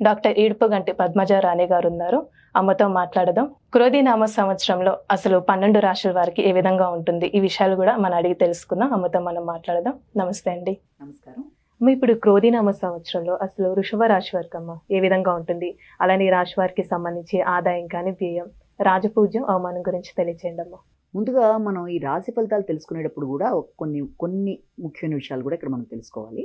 Doctor Edupuganti Padmaja రాణి గారు ఉన్నారు అమ్మతో మాట్లాడదాం. క్రోధినామ సంవత్సరంలో అసలు పన్నెండు రాశుల వారికి ఏ విధంగా ఉంటుంది? ఈ విషయాలు కూడా మనం అడిగి తెలుసుకుందాం. అమ్మతో మనం మాట్లాడదాం. నమస్తే అండి. నమస్కారం. అమ్మ ఇప్పుడు క్రోధినామ సంవత్సరంలో అసలు వృషభ రాశి వారికి అమ్మ ఏ విధంగా ఉంటుంది? అలానే రాశి వారికి సంబంధించి ఆదాయం కానీ వ్యయం రాజపూజ్యం అవమానం గురించి తెలియచేయండి అమ్మ. ముందుగా మనం ఈ రాశి ఫలితాలు తెలుసుకునేటప్పుడు కూడా కొన్ని కొన్ని ముఖ్యమైన విషయాలు కూడా ఇక్కడ మనం తెలుసుకోవాలి.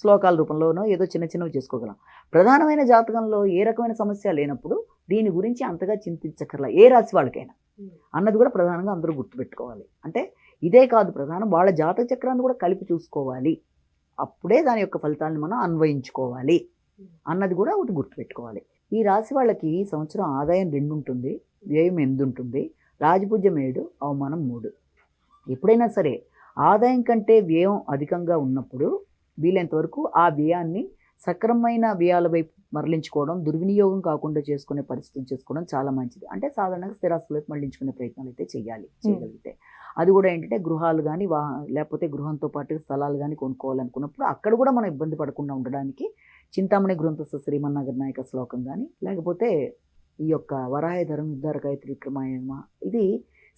శ్లోకాల రూపంలోనో ఏదో చిన్న చిన్నవి చేసుకోగలం. ప్రధానమైన జాతకంలో ఏ రకమైన సమస్య లేనప్పుడు దీని గురించి అంతగా చింతించక్కర్లా ఏ రాశి వాళ్ళకైనా. అన్నది కూడా ప్రధానంగా అందరూ గుర్తుపెట్టుకోవాలి. అంటే ఇదే కాదు ప్రధానం వాళ్ళ జాతక చక్రాన్ని కూడా కలిపి చూసుకోవాలి. అప్పుడే దాని యొక్క ఫలితాలను మనం అన్వయించుకోవాలి అన్నది కూడా ఒకటి గుర్తుపెట్టుకోవాలి. ఈ రాశి వాళ్ళకి ఈ సంవత్సరం ఆదాయం రెండు ఉంటుంది వ్యయం ఎనిమిది ఉంటుంది రాజపూజ్యం ఏడు అవమానం మూడు. ఎప్పుడైనా సరే ఆదాయం కంటే వ్యయం అధికంగా ఉన్నప్పుడు వీలైనంత వరకు ఆ వ్యయాన్ని సక్రమమైన వ్యయాల వైపు మరలించుకోవడం దుర్వినియోగం కాకుండా చేసుకునే పరిస్థితులు చేసుకోవడం చాలా మంచిది. అంటే సాధారణంగా స్థిరాస్తుల వైపు మరలించుకునే ప్రయత్నాలు అయితే చేయాలి చేయగలిగితే. అది కూడా ఏంటంటే గృహాలు కానీ వా లేకపోతే గృహంతో పాటు స్థలాలు కానీ కొనుక్కోవాలనుకున్నప్పుడు అక్కడ కూడా మనం ఇబ్బంది పడకుండా ఉండడానికి చింతామణి గృహంతస్థ శ్రీమన్నాగర్ నాయక శ్లోకం కానీ లేకపోతే ఈ యొక్క వరాయధరం ఉద్ధారకాయ త్రిక్రమాయమ ఇది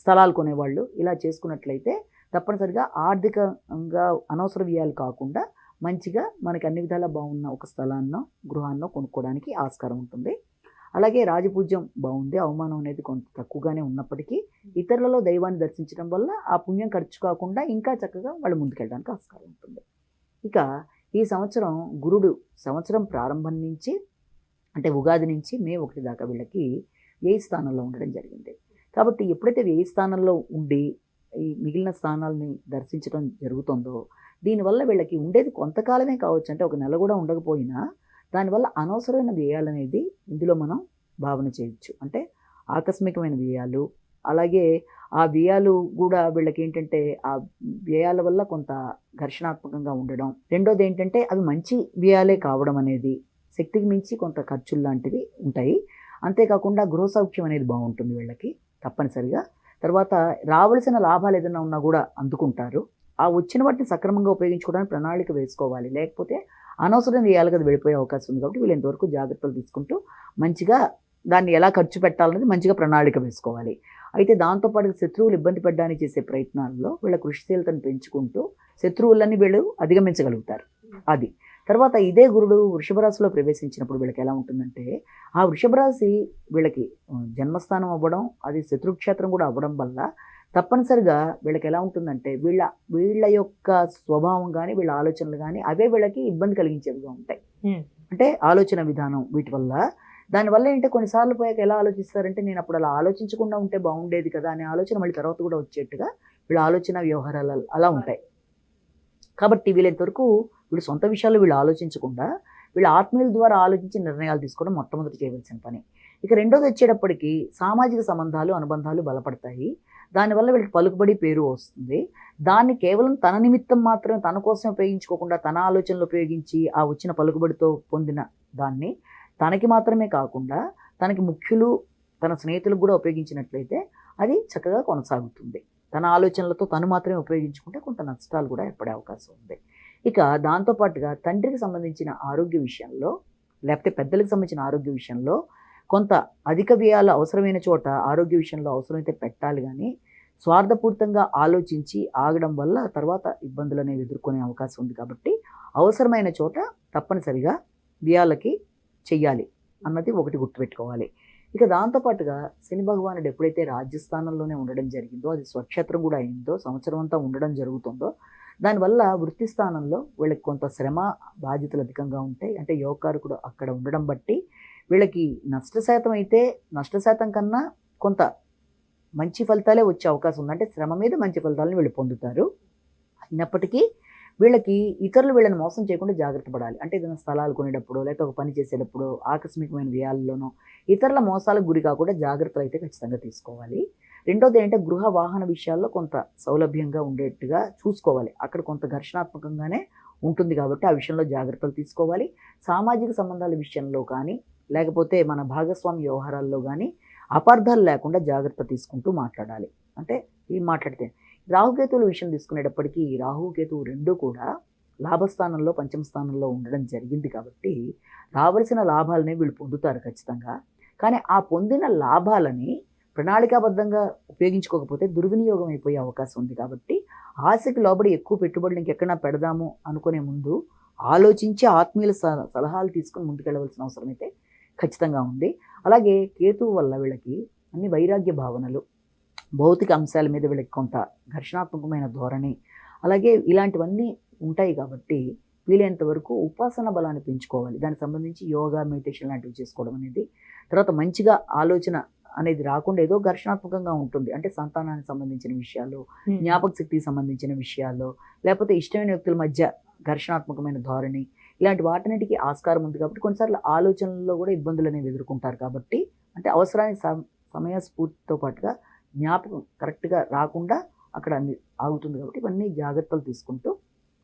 స్థలాలు కొనేవాళ్ళు. ఇలా చేసుకున్నట్లయితే తప్పనిసరిగా ఆర్థికంగా అనవసర వ్యయాలు కాకుండా మంచిగా మనకి అన్ని విధాలా బాగున్న ఒక స్థలాన్నో గృహాన్నో కొనుక్కోవడానికి ఆస్కారం ఉంటుంది. అలాగే రాజపూజ్యం బాగుంది. అవమానం అనేది కొంత తక్కువగానే ఉన్నప్పటికీ ఇతరులలో దైవాన్ని దర్శించడం వల్ల ఆ పుణ్యం ఖర్చు కాకుండా ఇంకా చక్కగా వాళ్ళు ముందుకెళ్ళడానికి ఆస్కారం ఉంటుంది. ఇక ఈ సంవత్సరం గురుడు సంవత్సరం ప్రారంభం నుంచి అంటే ఉగాది నుంచి మే ఒకటి దాకా వీళ్ళకి ఏ స్థానంలో ఉండడం జరిగింది. కాబట్టి ఎప్పుడైతే ఏ స్థానంలో ఉండి ఈ మిగిలిన స్థానాలని దర్శించడం జరుగుతుందో దీనివల్ల వీళ్ళకి ఉండేది కొంతకాలమే కావచ్చు అంటే ఒక నెల కూడా ఉండకపోయినా దానివల్ల అనవసరమైన వ్యయాలు అనేది ఇందులో మనం భావన చేయొచ్చు. అంటే ఆకస్మికమైన వ్యయాలు అలాగే ఆ వ్యయాలు కూడా వీళ్ళకి ఏంటంటే ఆ వ్యయాల వల్ల కొంత ఘర్షణాత్మకంగా ఉండడం. రెండోది ఏంటంటే అవి మంచి వ్యయాలే కావడం అనేది శక్తికి మించి కొంత ఖర్చులు లాంటివి ఉంటాయి. అంతేకాకుండా గృహ సౌఖ్యం అనేది బాగుంటుంది వీళ్ళకి తప్పనిసరిగా. తర్వాత రావలసిన లాభాలు ఏదైనా ఉన్నా కూడా అందుకుంటారు. ఆ వచ్చిన వాటిని సక్రమంగా ఉపయోగించుకోవడానికి ప్రణాళిక వేసుకోవాలి. లేకపోతే అనవసరం వేయాలి కదా వెళ్ళిపోయే అవకాశం ఉంది కాబట్టి వీళ్ళు ఎంతవరకు జాగ్రత్తలు తీసుకుంటూ మంచిగా దాన్ని ఎలా ఖర్చు పెట్టాలనేది మంచిగా ప్రణాళిక వేసుకోవాలి. అయితే దాంతోపాటు శత్రువులు ఇబ్బంది పడడానికి చేసే ప్రయత్నాల్లో వీళ్ళ కృషిశీలతను పెంచుకుంటూ శత్రువులన్నీ వీళ్ళు అధిగమించగలుగుతారు. అది. తర్వాత ఇదే గురుడు వృషభరాశిలో ప్రవేశించినప్పుడు వీళ్ళకి ఎలా ఉంటుందంటే ఆ వృషభరాశి వీళ్ళకి జన్మస్థానం అవ్వడం అది శత్రుక్షేత్రం కూడా అవ్వడం వల్ల తప్పనిసరిగా వీళ్ళకి ఎలా ఉంటుందంటే వీళ్ళ వీళ్ళ యొక్క స్వభావం కానీ వీళ్ళ ఆలోచనలు కానీ అవే వీళ్ళకి ఇబ్బంది కలిగించేవిగా ఉంటాయి. అంటే ఆలోచన విధానం వీటి వల్ల. దానివల్ల ఏంటంటే కొన్నిసార్లు పోయాక ఎలా ఆలోచిస్తారంటే నేను అప్పుడు అలా ఆలోచించకుండా ఉంటే బాగుండేది కదా అనే ఆలోచన మళ్ళీ తర్వాత కూడా వచ్చేట్టుగా వీళ్ళ ఆలోచన వ్యవహారాలు అలా ఉంటాయి. కాబట్టి వీళ్ళంతవరకు వీళ్ళు సొంత విషయాలు వీళ్ళు ఆలోచించకుండా వీళ్ళ ఆత్మీయుల ద్వారా ఆలోచించి నిర్ణయాలు తీసుకోవడం మొట్టమొదటి చేయవలసిన పని. ఇక రెండోది వచ్చేటప్పటికి సామాజిక సంబంధాలు అనుబంధాలు బలపడతాయి. దానివల్ల వీళ్ళకి పలుకుబడి పేరు వస్తుంది. దాన్ని కేవలం తన నిమిత్తం మాత్రమే తన కోసం ఉపయోగించుకోకుండా తన ఆలోచనలు ఉపయోగించి ఆ వచ్చిన పలుకుబడితో పొందిన దాన్ని తనకి మాత్రమే కాకుండా తనకి ముఖ్యులు తన స్నేహితులకు కూడా ఉపయోగించినట్లయితే అది చక్కగా కొనసాగుతుంది. తన ఆలోచనలతో తను మాత్రమే ఉపయోగించుకుంటే కొంత నష్టాలు కూడా ఏర్పడే అవకాశం ఉంది. ఇక దాంతోపాటుగా తండ్రికి సంబంధించిన ఆరోగ్య విషయంలో లేకపోతే పెద్దలకు సంబంధించిన ఆరోగ్య విషయంలో కొంత అధిక వ్యయాలు అవసరమైన చోట ఆరోగ్య విషయంలో అవసరమైతే పెట్టాలి కానీ స్వార్థపూరితంగా ఆలోచించి ఆగడం వల్ల తర్వాత ఇబ్బందులు అనేవి ఎదుర్కొనే అవకాశం ఉంది కాబట్టి అవసరమైన చోట తప్పనిసరిగా వ్యయాలకి చెయ్యాలి అన్నది ఒకటి గుర్తుపెట్టుకోవాలి. ఇక దాంతోపాటుగా శని భగవానుడు ఎప్పుడైతే రాజ్యస్థానంలోనే ఉండడం జరిగిందో అది స్వక్షేత్రం కూడా అయిందో సంవత్సరం అంతా ఉండడం జరుగుతుందో దానివల్ల వృత్తి స్థానంలో వీళ్ళకి కొంత శ్రమ బాధ్యతలు అధికంగా ఉంటాయి. అంటే యోగకారకుడు అక్కడ ఉండడం బట్టి వీళ్ళకి నష్ట శాతం అయితే నష్ట శాతం కన్నా కొంత మంచి ఫలితాలే వచ్చే అవకాశం ఉంది. అంటే శ్రమ మీద మంచి ఫలితాలను వీళ్ళు పొందుతారు. అయినప్పటికీ వీళ్ళకి ఇతరులు వీళ్ళని మోసం చేయకుండా జాగ్రత్త పడాలి. అంటే ఏదైనా స్థలాలు కొనేటప్పుడు లేకపోతే ఒక పని చేసేటప్పుడు ఆకస్మికమైన వ్యయాల్లోనో ఇతరుల మోసాలకు గురి కాకుండా జాగ్రత్తలు అయితే ఖచ్చితంగా తీసుకోవాలి. రెండోది ఏంటంటే గృహ వాహన విషయాల్లో కొంత సౌలభ్యంగా ఉండేట్టుగా చూసుకోవాలి. అక్కడ కొంత ఘర్షణాత్మకంగానే ఉంటుంది కాబట్టి ఆ విషయంలో జాగ్రత్తలు తీసుకోవాలి. సామాజిక సంబంధాల విషయంలో కానీ లేకపోతే మన భాగస్వామి వ్యవహారాల్లో కానీ అపార్థాలు లేకుండా జాగ్రత్త తీసుకుంటూ మాట్లాడాలి. అంటే ఏం మాట్లాడితే రాహుకేతువుల విషయం తీసుకునేటప్పటికీ రాహుకేతువు రెండూ కూడా లాభస్థానంలో పంచమ స్థానంలో ఉండడం జరిగింది కాబట్టి రావలసిన లాభాలని వీళ్ళు పొందుతారు ఖచ్చితంగా. కానీ ఆ పొందిన లాభాలని ప్రణాళికాబద్ధంగా ఉపయోగించుకోకపోతే దుర్వినియోగం అయిపోయే అవకాశం ఉంది కాబట్టి ఆశకి లోబడి ఎక్కువ పెట్టుబడులు ఇంకెక్కడా పెడదాము అనుకునే ముందు ఆలోచించి ఆత్మీయుల సలహాలు తీసుకుని ముందుకెళ్ళవలసిన అవసరం అయితే ఖచ్చితంగా ఉంది. అలాగే కేతువు వల్ల వీళ్ళకి అన్ని వైరాగ్య భావనలు భౌతిక అంశాల మీద వీళ్ళకి కొంత ఘర్షణాత్మకమైన ధోరణి అలాగే ఇలాంటివన్నీ ఉంటాయి కాబట్టి వీలైనంత వరకు ఉపాసన బలాన్ని పెంచుకోవాలి. దానికి సంబంధించి యోగా మెడిటేషన్ లాంటివి చేసుకోవడం అనేది తర్వాత మంచిగా ఆలోచన అనేది రాకుండా ఏదో ఘర్షణాత్మకంగా ఉంటుంది. అంటే సంతానానికి సంబంధించిన విషయాలు జ్ఞాపక శక్తికి సంబంధించిన విషయాల్లో లేకపోతే ఇష్టమైన వ్యక్తుల మధ్య ఘర్షణాత్మకమైన ధోరణి ఇలాంటి వాటన్నిటికీ ఆస్కారం ఉంది కాబట్టి కొన్నిసార్లు ఆలోచనల్లో కూడా ఇబ్బందులు అనేవి ఎదుర్కొంటారు కాబట్టి అంటే అవసరానికి సమ- స్ఫూర్తితో పాటుగా జ్ఞాపకం కరెక్ట్గా రాకుండా అక్కడ అన్ని ఆగుతుంది కాబట్టి ఇవన్నీ జాగ్రత్తలు తీసుకుంటూ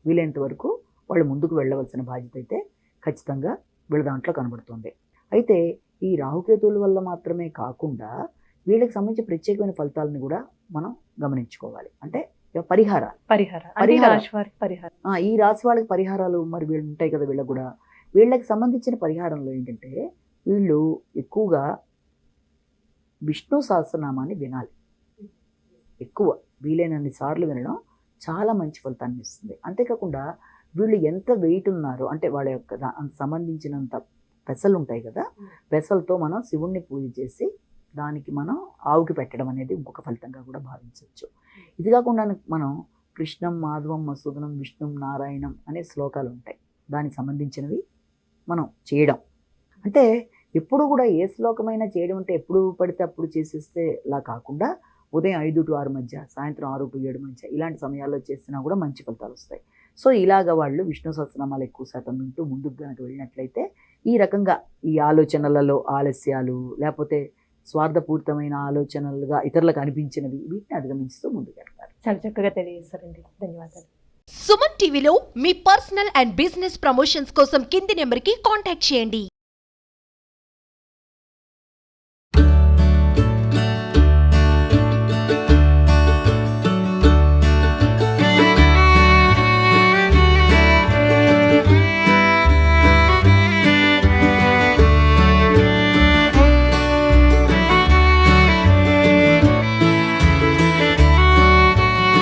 వీలైనంత వరకు వాళ్ళు ముందుకు వెళ్ళవలసిన బాధ్యత అయితే ఖచ్చితంగా వీళ్ళ దాంట్లో కనబడుతుంది. అయితే ఈ రాహుకేతువుల వల్ల మాత్రమే కాకుండా వీళ్ళకి సంబంధించి ప్రత్యేకమైన ఫలితాలను కూడా మనం గమనించుకోవాలి. అంటే పరిహారం పరిహారం. ఈ రాశి వాళ్ళకి పరిహారాలు మరి వీళ్ళు ఉంటాయి కదా వీళ్ళకి కూడా. వీళ్ళకి సంబంధించిన పరిహారంలో ఏంటంటే వీళ్ళు ఎక్కువగా విష్ణు సహస్రనామాన్ని వినాలి. ఎక్కువ వీలైనన్ని సార్లు వినడం చాలా మంచి ఫలితాన్ని ఇస్తుంది. అంతేకాకుండా వీళ్ళు ఎంత వెయిట్ ఉన్నారో అంటే వాళ్ళ యొక్క సంబంధించినంత పెసలు ఉంటాయి కదా పెసలతో మనం శివుణ్ణి పూజ చేసి దానికి మనం ఆవుకి పెట్టడం అనేది ఇంకొక ఫలితంగా కూడా భావించవచ్చు. ఇది కాకుండా మనం కృష్ణం మాధవం మసూదనం విష్ణుం నారాయణం అనే శ్లోకాలు ఉంటాయి. దానికి సంబంధించినవి మనం చేయడం. అంటే ఎప్పుడు కూడా ఏ శ్లోకమైనా చేయడం అంటే ఎప్పుడు పడితే అప్పుడు చేసేస్తే ఇలా కాకుండా ఉదయం ఐదు టు ఆరు మధ్య సాయంత్రం ఆరు టు ఏడు మధ్య ఇలాంటి సమయాల్లో చేసినా కూడా మంచి ఫలితాలు వస్తాయి. సో ఇలాగ వాళ్ళు విష్ణు సహస్రనామాలు ఎక్కువ శాతం వింటూ ముందుకు కనుక వెళ్ళినట్లయితే ఈ రకంగా ఈ ఆలోచనలలో ఆలస్యాలు లేకపోతే స్వార్థపూరితమైన ఆలోచనలుగా ఇతరులకు అనిపించినవి వీటిని అధిగమిస్తూ ముందుకెళ్తారు. చాలా చక్కగా తెలియజేస్తారండి ధన్యవాదాలు. సుమన్ టీవీలో మీ పర్సనల్ అండ్ బిజినెస్ ప్రమోషన్స్ కోసం కింది నెంబర్కి కాంటాక్ట్ చేయండి.